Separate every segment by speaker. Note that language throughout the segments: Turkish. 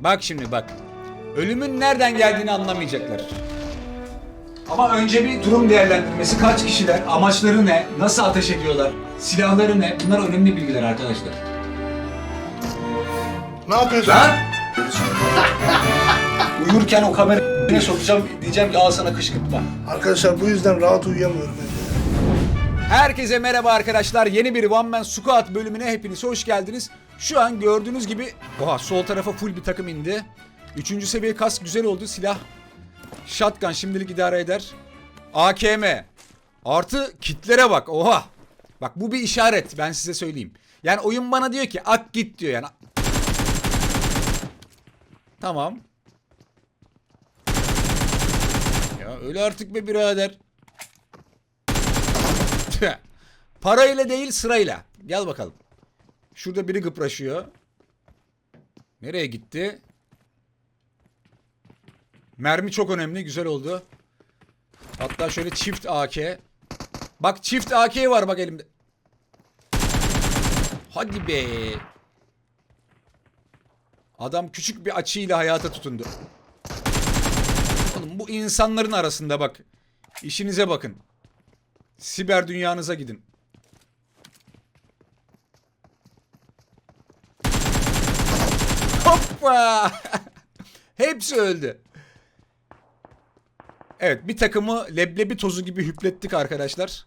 Speaker 1: Bak şimdi bak. Ölümün nereden geldiğini anlamayacaklar. Ama önce bir durum değerlendirmesi. Kaç kişiler, amaçları ne, nasıl ateş ediyorlar, silahları ne? Bunlar önemli bilgiler arkadaşlar.
Speaker 2: Ne yapıyorsun? Lan!
Speaker 1: Uyurken o kameraya sokacağım diyeceğim ki al sana kışkırtma.
Speaker 2: Arkadaşlar bu yüzden rahat uyuyamıyorum evde.
Speaker 1: Herkese merhaba arkadaşlar. Yeni bir One Man Squad bölümüne hepiniz hoş geldiniz. Şu an gördüğünüz gibi oha sol tarafa full bir takım indi. Üçüncü seviye kask güzel oldu. Silah shotgun şimdilik idare eder. AKM artı kitlere bak oha. Bak bu bir işaret ben size söyleyeyim. Yani oyun bana diyor ki ak git diyor yani. Tamam. Ya öyle artık be birader. Parayla değil sırayla. Gel bakalım. Şurada biri gıpraşıyor. Nereye gitti? Mermi çok önemli. Güzel oldu. Hatta şöyle çift AK. Bak çift AK var bak elimde. Hadi be. Adam küçük bir açıyla hayata tutundu. Oğlum bu insanların arasında bak. İşinize bakın. Siber dünyanıza gidin. Hoppa! Hepsi öldü. Evet bir takımı leblebi tozu gibi hüplettik arkadaşlar.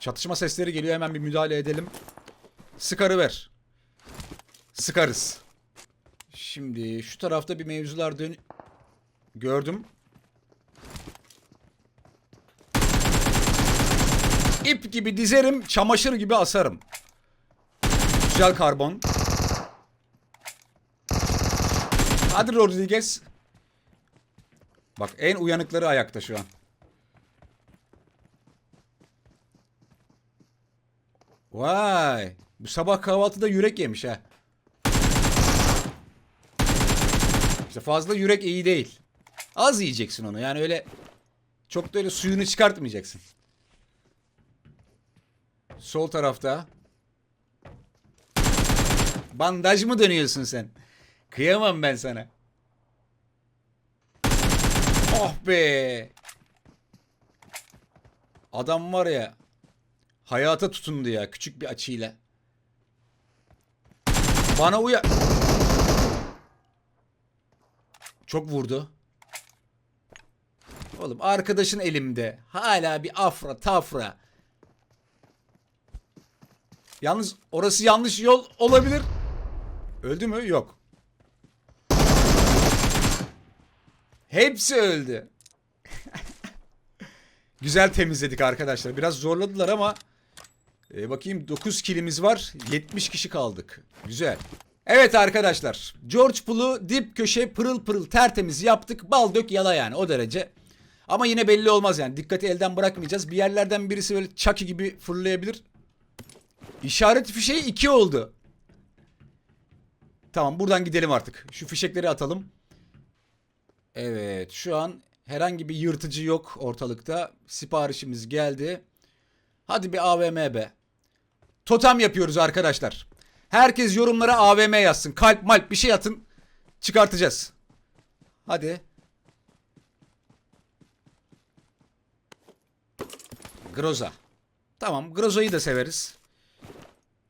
Speaker 1: Çatışma sesleri geliyor hemen bir müdahale edelim. Sıkarı ver. Sıkarız. Şimdi şu tarafta bir mevzular dön... Gördüm. İp gibi dizerim, çamaşır gibi asarım. Güzel karbon. Hadi Rodriguez. Bak en uyanıkları ayakta şu an. Vay. Bu sabah kahvaltıda yürek yemiş ha. İşte fazla yürek iyi değil. Az yiyeceksin onu. Yani öyle çok da öyle suyunu çıkartmayacaksın. Sol tarafta. Bandaj mı dönüyorsun sen? Kıyamam ben sana. Oh be. Adam var ya. Hayata tutundu ya küçük bir açıyla. Bana uya... Çok vurdu. Oğlum arkadaşın elimde. Hala bir afra tafra. Yalnız orası yanlış yol olabilir. Öldü mü? Yok. Hepsi öldü. Güzel temizledik arkadaşlar. Biraz zorladılar ama e, bakayım 9 kilimiz var. 70 kişi kaldık. Güzel. Evet arkadaşlar. George Pool'u dip köşe pırıl pırıl tertemiz yaptık. Bal dök yala yani o derece. Ama yine belli olmaz yani. Dikkati elden bırakmayacağız. Bir yerlerden birisi böyle Chucky gibi fırlayabilir. İşaret fişeği 2 oldu. Tamam buradan gidelim artık. Şu fişekleri atalım. Evet şu an herhangi bir yırtıcı yok ortalıkta. Siparişimiz geldi. Hadi bir AVM be. Totem yapıyoruz arkadaşlar. Herkes yorumlara AVM yazsın. Kalp malp bir şey atın. Çıkartacağız. Hadi. Groza. Tamam Groza'yı da severiz.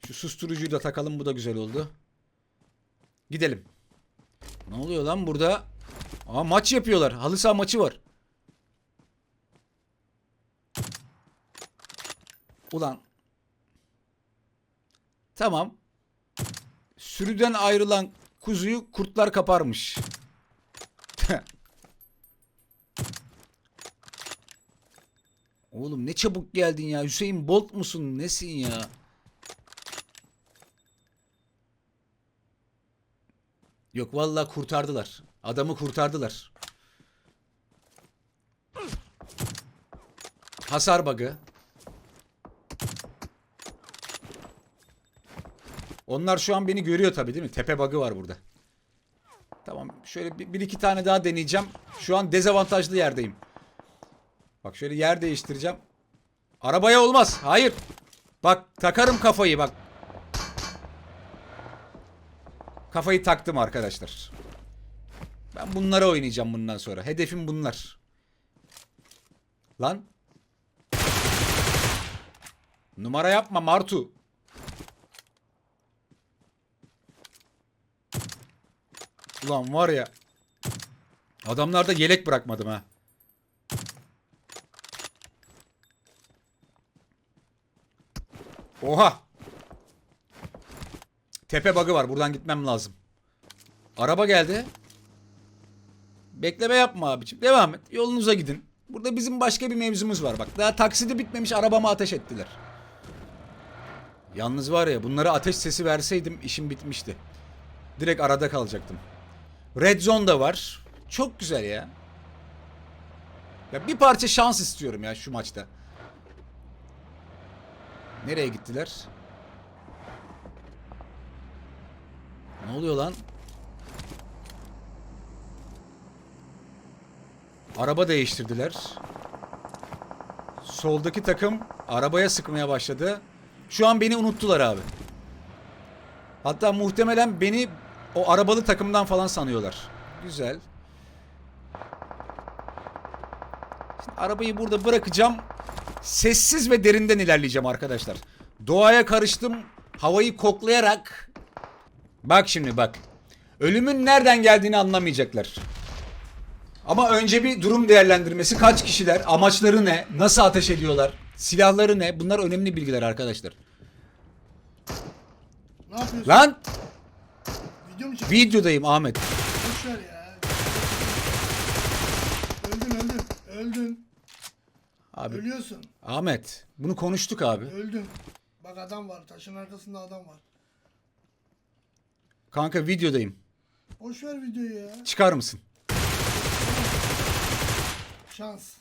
Speaker 1: Şu susturucuyu da takalım bu da güzel oldu. Gidelim. Ne oluyor lan burada? Aa maç yapıyorlar. Halı saha maçı var. Ulan. Tamam. Sürüden ayrılan kuzuyu kurtlar kaparmış. Oğlum ne çabuk geldin ya. Hüseyin Bolt musun? Nesin ya? Yok vallahi kurtardılar. Adamı kurtardılar. Hasar bug'ı. Onlar şu an beni görüyor tabii değil mi? Tepe bug'ı var burada. Tamam şöyle bir, bir iki tane daha deneyeceğim. Şu an dezavantajlı yerdeyim. Bak şöyle yer değiştireceğim. Arabaya olmaz. Hayır. Bak takarım kafayı bak. Kafayı taktım arkadaşlar. Ben bunlara oynayacağım bundan sonra. Hedefim bunlar. Lan. Numara yapma Martu. Ulan var ya. Adamlarda yelek bırakmadım ha. Oha. Tepe bug'ı var. Buradan gitmem lazım. Araba geldi. Bekleme yapma abiciğim. Devam et. Yolunuza gidin. Burada bizim başka bir mevzumuz var. Bak daha taksidi bitmemiş arabama ateş ettiler. Yalnız var ya bunlara ateş sesi verseydim işim bitmişti. Direkt arada kalacaktım. Red Zone da var. Çok güzel ya. Ya bir parça şans istiyorum ya şu maçta. Nereye gittiler? Ne oluyor lan? Araba değiştirdiler. Soldaki takım arabaya sıkmaya başladı. Şu an beni unuttular abi. Hatta muhtemelen beni o arabalı takımdan falan sanıyorlar. Güzel. Şimdi arabayı burada bırakacağım. Sessiz ve derinden ilerleyeceğim arkadaşlar. Doğaya karıştım. Havayı koklayarak. Bak şimdi bak. Ölümün nereden geldiğini anlamayacaklar. Ama önce bir durum değerlendirmesi. Kaç kişiler? Amaçları ne? Nasıl ateş ediyorlar? Silahları ne? Bunlar önemli bilgiler arkadaşlar.
Speaker 2: Ne yapıyorsun?
Speaker 1: Lan
Speaker 2: Video mu çekiyorsun?
Speaker 1: videodayım Ahmet. Boş
Speaker 2: ver ya. Öldün öldün. Öldün.
Speaker 1: Abi
Speaker 2: Ölüyorsun.
Speaker 1: Ahmet bunu konuştuk abi.
Speaker 2: Öldün. Bak adam var. Taşın arkasında adam var.
Speaker 1: Kanka videodayım.
Speaker 2: Boş ver videoyu ya.
Speaker 1: Çıkar mısın?
Speaker 2: Şans.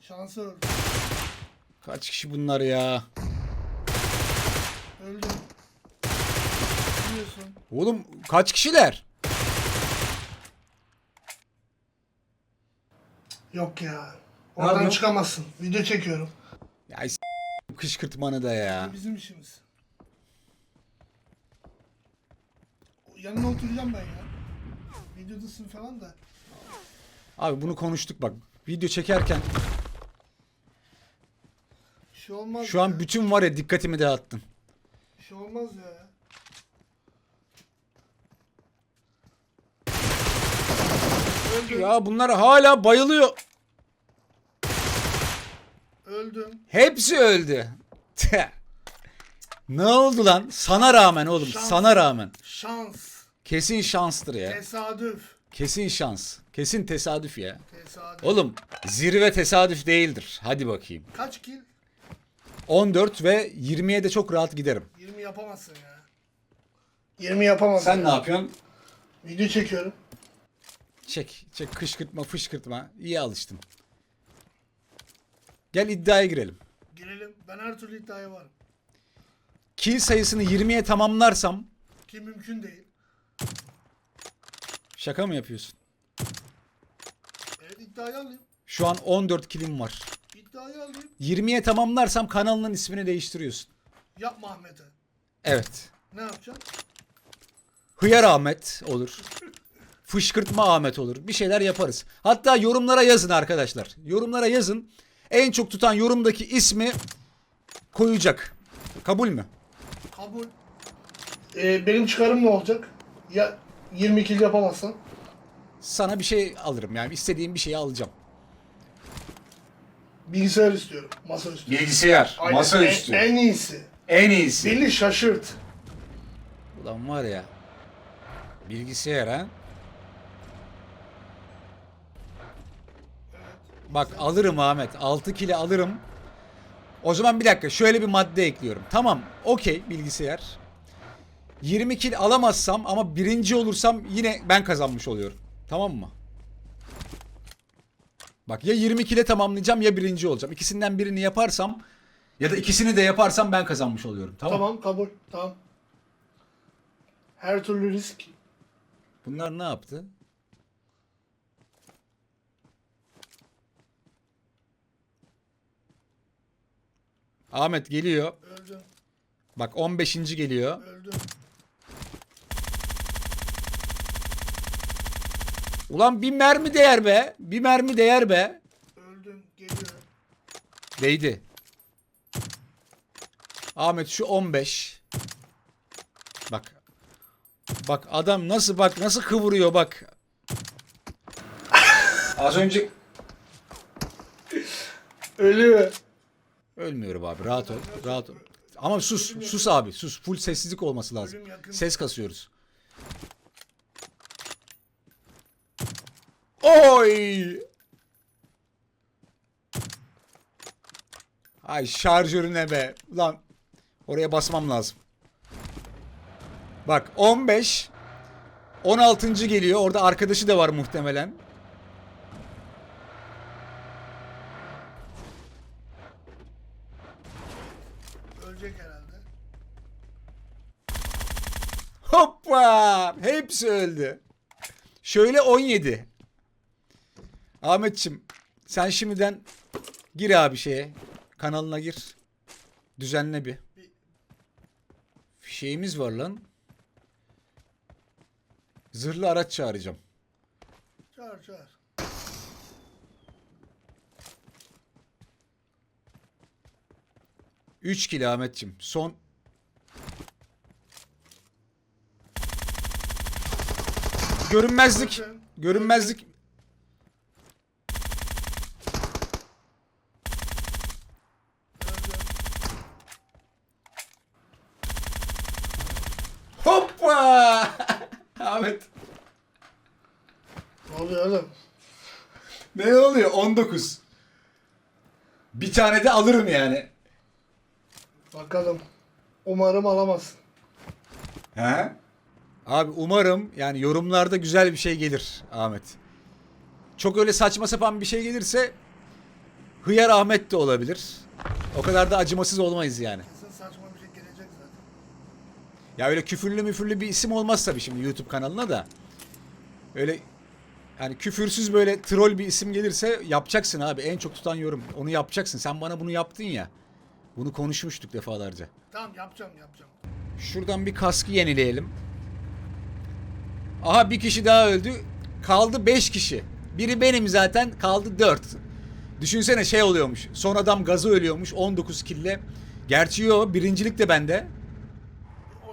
Speaker 2: Şansı öldü.
Speaker 1: Kaç kişi bunlar ya?
Speaker 2: Öldün. Ölüyorsun.
Speaker 1: Oğlum kaç kişiler?
Speaker 2: Yok ya. Oradan yapıyorsun? çıkamazsın. Video çekiyorum.
Speaker 1: Ya s- kışkırtmanı da ya.
Speaker 2: Bizim işimiz. Yanına oturacağım ben ya. Videodasın falan da.
Speaker 1: Abi bunu konuştuk bak. Video çekerken
Speaker 2: Bir şey olmaz şu ya. an
Speaker 1: bütün var ya dikkatimi dağıttın.
Speaker 2: Bir şey olmaz ya. Öldüm. Ya
Speaker 1: bunlar hala bayılıyor.
Speaker 2: Öldüm.
Speaker 1: Hepsi öldü. Ne oldu lan? Sana rağmen oğlum. Şans. Sana rağmen.
Speaker 2: Şans.
Speaker 1: Kesin şanstır ya.
Speaker 2: Tesadüf.
Speaker 1: Kesin şans. Kesin tesadüf ya.
Speaker 2: Tesadüf.
Speaker 1: Oğlum zirve tesadüf değildir. Hadi bakayım.
Speaker 2: Kaç kill?
Speaker 1: 14 ve 20'ye de çok rahat giderim.
Speaker 2: 20 yapamazsın ya. 20 yapamazsın. Sen ne
Speaker 1: yapıyorsun?
Speaker 2: Video çekiyorum.
Speaker 1: Çek. Çek kışkırtma fışkırtma. İyi alıştın. Gel iddiaya girelim.
Speaker 2: Girelim. Ben her türlü iddiaya varım.
Speaker 1: Kill sayısını 20'ye tamamlarsam
Speaker 2: Ki mümkün değil.
Speaker 1: şaka mı yapıyorsun?
Speaker 2: Evet iddiayı alayım.
Speaker 1: Şu an 14 killim var.
Speaker 2: İddiayı alayım.
Speaker 1: 20'ye tamamlarsam kanalının ismini değiştiriyorsun.
Speaker 2: Yapma Ahmet'e.
Speaker 1: Evet.
Speaker 2: Ne yapacaksın?
Speaker 1: Hıyar Ahmet olur. Fışkırtma Ahmet olur. Bir şeyler yaparız. Hatta yorumlara yazın arkadaşlar. Yorumlara yazın. En çok tutan yorumdaki ismi koyacak. Kabul mü?
Speaker 2: Kabul. Ee, benim çıkarım ne olacak? Ya 20 kill yapamazsan?
Speaker 1: Sana bir şey alırım yani istediğim bir şeyi alacağım.
Speaker 2: Bilgisayar istiyorum. Masa üstü.
Speaker 1: Bilgisayar, Aynen. En, en
Speaker 2: iyisi.
Speaker 1: En iyisi. Beni
Speaker 2: şaşırt.
Speaker 1: Ulan var ya. Bilgisayar ha.
Speaker 2: Bak alırım
Speaker 1: Ahmet. 6 kilo alırım. O zaman bir dakika şöyle bir madde ekliyorum. Tamam okey bilgisayar. 20 kil alamazsam ama birinci olursam yine ben kazanmış oluyorum. Tamam mı? Bak ya 20 kile tamamlayacağım ya birinci olacağım. İkisinden birini yaparsam ya da ikisini de yaparsam ben kazanmış oluyorum. Tamam.
Speaker 2: Tamam kabul. Tamam. Her türlü risk.
Speaker 1: Bunlar ne yaptı? Ahmet geliyor.
Speaker 2: Öldüm.
Speaker 1: Bak 15. geliyor.
Speaker 2: Öldüm.
Speaker 1: Ulan bir mermi değer be. Bir mermi değer be.
Speaker 2: Öldün. Geliyor.
Speaker 1: Değdi. Ahmet şu 15. Bak. Bak adam nasıl bak nasıl kıvırıyor bak. Az önce
Speaker 2: Ölüyor.
Speaker 1: Ölmüyorum abi rahat ol. Rahat ol. Ama sus sus abi sus full sessizlik olması lazım.
Speaker 2: Ses
Speaker 1: kasıyoruz. Oy! Ay şarjörüne be. Ulan oraya basmam lazım. Bak 15 16. geliyor. Orada arkadaşı da var muhtemelen. Hepsi öldü. Şöyle 17. Ahmetçim sen şimdiden gir abi şeye. Kanalına gir. Düzenle bir. Şeyimiz var lan. Zırhlı araç çağıracağım.
Speaker 2: Çağır çağır.
Speaker 1: Üç kilo Ahmetçim. Son Görünmezlik.
Speaker 2: Görünmezlik.
Speaker 1: Hoppa! Ahmet.
Speaker 2: Ne oluyor oğlum?
Speaker 1: Ne oluyor? 19. Bir tane de alırım yani.
Speaker 2: Bakalım. Umarım alamazsın.
Speaker 1: He? Abi umarım yani yorumlarda güzel bir şey gelir Ahmet. Çok öyle saçma sapan bir şey gelirse Hıyar Ahmet de olabilir. O kadar da acımasız olmayız yani.
Speaker 2: Kesin saçma bir şey gelecek zaten.
Speaker 1: Ya öyle küfürlü müfürlü bir isim olmaz tabii şimdi YouTube kanalına da. Öyle yani küfürsüz böyle troll bir isim gelirse yapacaksın abi. En çok tutan yorum. Onu yapacaksın. Sen bana bunu yaptın ya. Bunu konuşmuştuk defalarca.
Speaker 2: Tamam yapacağım yapacağım.
Speaker 1: Şuradan bir kaskı yenileyelim. Aha bir kişi daha öldü. Kaldı 5 kişi. Biri benim zaten kaldı 4. Düşünsene şey oluyormuş. Son adam gazı ölüyormuş 19 kille. Gerçi yo birincilik de bende.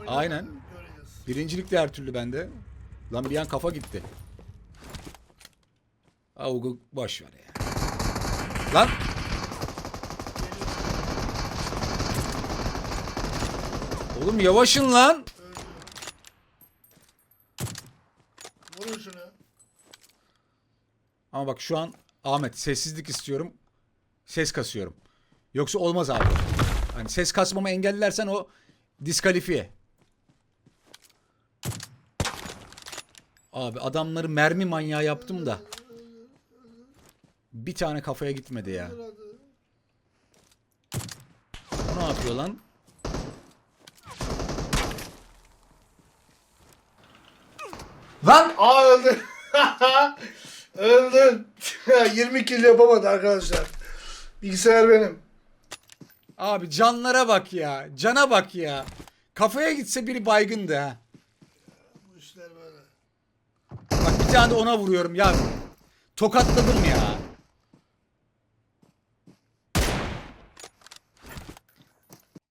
Speaker 2: Aynen.
Speaker 1: Birincilik de her türlü bende. Lan bir an kafa gitti. Avugu boş ver ya. Lan Oğlum yavaşın lan. Öldü.
Speaker 2: Vurun şunu.
Speaker 1: Ama bak şu an Ahmet sessizlik istiyorum. Ses kasıyorum. Yoksa olmaz abi. Hani ses kasmamı engellersen o diskalifiye. Abi adamları mermi manyağı yaptım da. Bir tane kafaya gitmedi ya. Ne yapıyor lan? Lan!
Speaker 2: Aa öldü. Öldün. 20 kill yapamadı arkadaşlar. Bilgisayar benim.
Speaker 1: Abi canlara bak ya. Cana bak ya. Kafaya gitse biri baygındı ha.
Speaker 2: Bu işler böyle.
Speaker 1: Bak bir tane de ona vuruyorum ya. Tokatladım ya.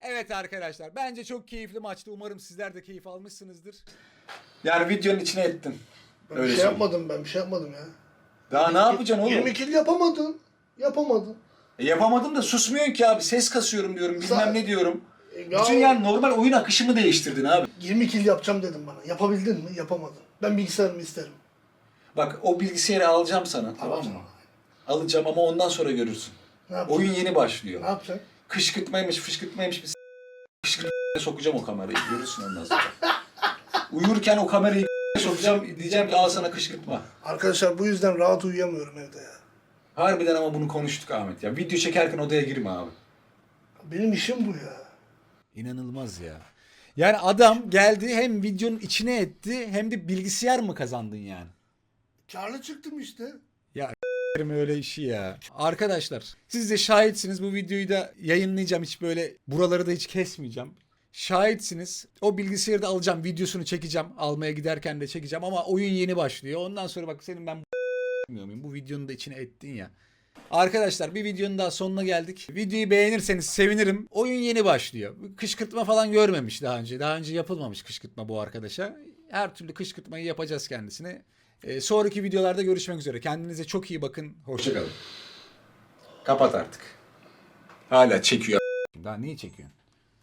Speaker 1: Evet arkadaşlar bence çok keyifli maçtı. Umarım sizler de keyif almışsınızdır. Yani videonun içine ettim.
Speaker 2: Ben Öyle bir şey söyleyeyim. yapmadım ben bir şey yapmadım ya.
Speaker 1: Daha ne yapacaksın oğlum? 20
Speaker 2: kill yapamadın. Yapamadın.
Speaker 1: E, yapamadım da susmuyorsun ki abi. Ses kasıyorum diyorum bilmem Sa- ne diyorum.
Speaker 2: E, ya- Bütün yani
Speaker 1: normal oyun akışımı değiştirdin abi.
Speaker 2: 20 kill yapacağım dedim bana. Yapabildin mi? Yapamadın. Ben bilgisayarımı isterim.
Speaker 1: Bak o bilgisayarı alacağım sana tamam mı? Alacağım. Alacağım ama ondan sonra görürsün.
Speaker 2: Ne yapacaksın?
Speaker 1: Oyun yeni başlıyor. Ne
Speaker 2: yapacaksın?
Speaker 1: Kışkırtmaymış fışkırtmaymış bir s- kışkırtmaya sokacağım o kamerayı. Görürsün ondan sonra. Uyurken o kamerayı sokacağım. Diyeceğim ki al sana kışkırtma.
Speaker 2: Arkadaşlar bu yüzden rahat uyuyamıyorum evde ya.
Speaker 1: Harbiden ama bunu konuştuk Ahmet ya. Video çekerken odaya girme abi.
Speaker 2: Benim işim bu ya.
Speaker 1: İnanılmaz ya. Yani adam geldi hem videonun içine etti hem de bilgisayar mı kazandın yani?
Speaker 2: Karlı çıktım işte.
Speaker 1: Verim öyle işi ya. Arkadaşlar siz de şahitsiniz bu videoyu da yayınlayacağım hiç böyle buraları da hiç kesmeyeceğim. Şahitsiniz. O bilgisayarı da alacağım. Videosunu çekeceğim. Almaya giderken de çekeceğim ama oyun yeni başlıyor. Ondan sonra bak senin ben muyum? Bu videonun da içine ettin ya. Arkadaşlar bir videonun daha sonuna geldik. Videoyu beğenirseniz sevinirim. Oyun yeni başlıyor. Kışkırtma falan görmemiş daha önce. Daha önce yapılmamış kışkırtma bu arkadaşa. Her türlü kışkırtmayı yapacağız kendisine. Ee, sonraki videolarda görüşmek üzere. Kendinize çok iyi bakın. Hoşçakalın. Kapat artık. Hala çekiyor. Daha niye çekiyorsun?